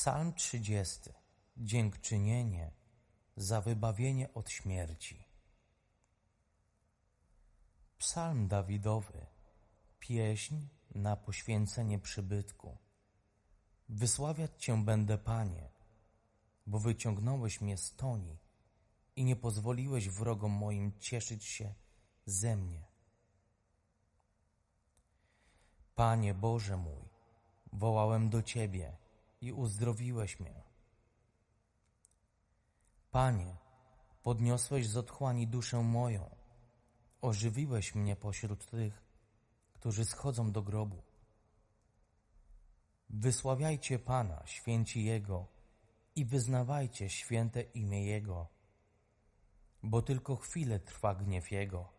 Psalm 30. Dziękczynienie za wybawienie od śmierci. Psalm Dawidowy. Pieśń na poświęcenie przybytku. Wysławiać Cię będę, Panie, bo wyciągnąłeś mnie z toni i nie pozwoliłeś wrogom moim cieszyć się ze mnie. Panie Boże mój, wołałem do Ciebie i uzdrowiłeś mnie. Panie, podniosłeś z otchłani duszę moją, ożywiłeś mnie pośród tych, którzy schodzą do grobu. Wysławiajcie Pana, święci Jego i wyznawajcie święte imię Jego, bo tylko chwilę trwa gniew Jego,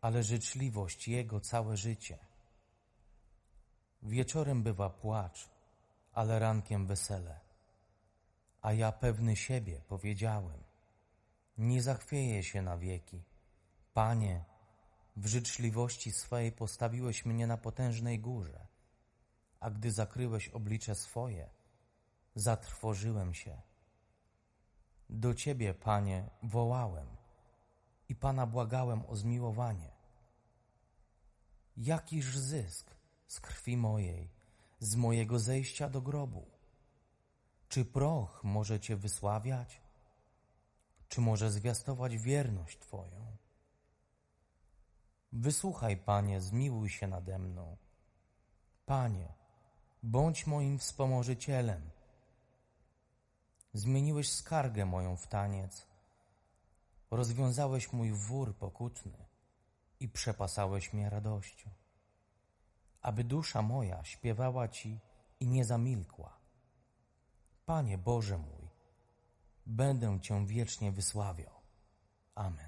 ale życzliwość Jego całe życie. Wieczorem bywa płacz, ale rankiem wesele. A ja pewny siebie powiedziałem, nie zachwieję się na wieki. Panie, w życzliwości swej postawiłeś mnie na potężnej górze, a gdy zakryłeś oblicze swoje, zatrwożyłem się. Do Ciebie, Panie, wołałem i Pana błagałem o zmiłowanie. Jakiż zysk z krwi mojej, z mojego zejścia do grobu? Czy proch może Cię wysławiać? Czy może zwiastować wierność Twoją? Wysłuchaj, Panie, zmiłuj się nade mną. Panie, bądź moim wspomożycielem. Zmieniłeś skargę moją w taniec, rozwiązałeś mój wór pokutny i przepasałeś mnie radością aby dusza moja śpiewała Ci i nie zamilkła. Panie Boże mój, będę Cię wiecznie wysławiał. Amen.